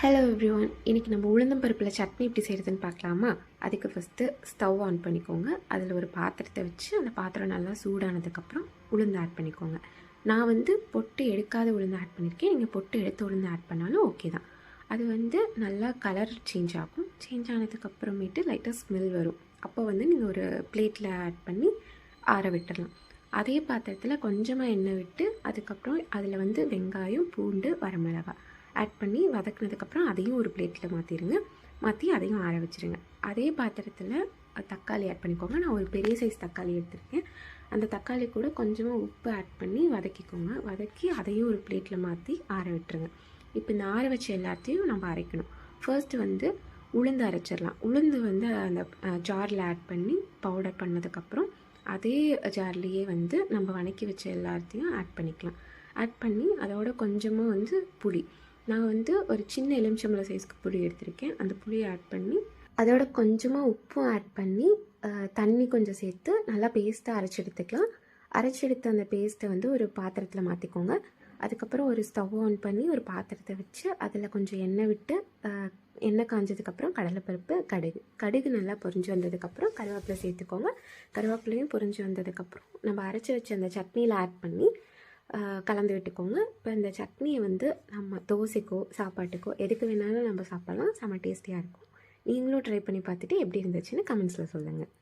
Hello every one இன்றைக்கி நம்ம உளுந்தம்பருப்பில் சட்னி எப்படி செய்கிறதுன்னு பார்க்கலாமா? அதுக்கு ஃபஸ்ட்டு ஸ்டவ் ஆன் பண்ணிக்கோங்க. அதில் ஒரு பாத்திரத்தை வச்சு அந்த பாத்திரம் நல்லா சூடானதுக்கப்புறம் உளுந்து ஆட் பண்ணிக்கோங்க. நான் வந்து பொட்டு எடுக்காத உளுந்து ஆட் பண்ணியிருக்கேன் நீங்கள் பொட்டு எடுத்து உளுந்து ஆட் பண்ணாலும் ஓகே தான். அது வந்து நல்லா கலர் சேஞ்ச் ஆகும். சேஞ்ச் ஆனதுக்கப்புறமேட்டு லைட்டாக ஸ்மெல் வரும். அப்போ வந்து நீங்கள் ஒரு பிளேட்டில் ஆட் பண்ணி ஆற விட்டுடலாம் அதே பாத்திரத்தில் கொஞ்சமாக எண்ணெய் விட்டு அதுக்கப்புறம் அதில் வந்து வெங்காயம் பூண்டு வரமிளகாய். ஆட் பண்ணி வதக்குனதுக்கப்புறம் அதையும் ஒரு பிளேட்டில் மாற்றிடுங்க மாற்றி அதையும் ஆற வச்சுருங்க. அதே பாத்திரத்தில் தக்காளி ஆட் பண்ணிக்கோங்க. நான் ஒரு பெரிய சைஸ் தக்காளி எடுத்திருக்கேன். அந்த தக்காளி கூட கொஞ்சமாக உப்பு ஆட் பண்ணி வதக்கிக்கோங்க. வதக்கி அதையும் ஒரு பிளேட்டில் மாற்றி ஆற விட்டுருங்க. இப்போ இந்த ஆற வச்ச எல்லாத்தையும் நம்ம அரைக்கணும். ஃபர்ஸ்ட்டு வந்து உளுந்து அரைச்சிடலாம். உளுந்து வந்து அந்த ஜாரில் ஆட் பண்ணி பவுடர் பண்ணதுக்கப்புறம் அதே ஜார்லேயே வந்து நம்ம வணக்கி வச்ச எல்லாத்தையும் ஆட் பண்ணிக்கலாம். ஆட் பண்ணி அதோட கொஞ்சமாக வந்து புளி. நான் வந்து ஒரு சின்ன எலுமிச்சம்பழம் சைஸ்க்கு புளி எடுத்திருக்கேன். அந்த புளியை ஆட் பண்ணி அதோட கொஞ்சமாக உப்பும் ஆட் பண்ணி தண்ணி கொஞ்சம் சேர்த்து நல்லா பேஸ்ட்டாக அரைச்சி எடுத்துக்கலாம். அரைச்சி எடுத்த அந்த பேஸ்ட்டை வந்து ஒரு பாத்திரத்தில் மாற்றிக்கோங்க அதுக்கப்புறம் ஒரு ஸ்டவ் ஆன் பண்ணி ஒரு பாத்திரத்தை வச்சு அதில் கொஞ்சம் எண்ணெய் விட்டு எண்ணெய் காஞ்சதுக்கப்புறம் கடலைப்பருப்பு கடுகு. கடுகு நல்லா பொரிஞ்சு வந்ததுக்கப்புறம் கருவேப்பிலை சேர்த்துக்கோங்க. கருவேப்பிலையும் பொரிஞ்சு வந்ததுக்கப்புறம் நம்ம அரைச்சி வச்ச அந்த சட்னியில் ஆட் பண்ணி கலந்து விட்டுக்கோங்க. இப்போ இந்த சட்னியை வந்து நம்ம தோசைக்கோ சாப்பாட்டுக்கோ எதுக்கு வேணாலும் நம்ம சாப்பிடலாம். செம்ம டேஸ்டியாக இருக்கும். நீங்களும் ட்ரை பண்ணி பார்த்துட்டு எப்படி இருந்துச்சுன்னு கமெண்ட்ஸில் சொல்லுங்கள்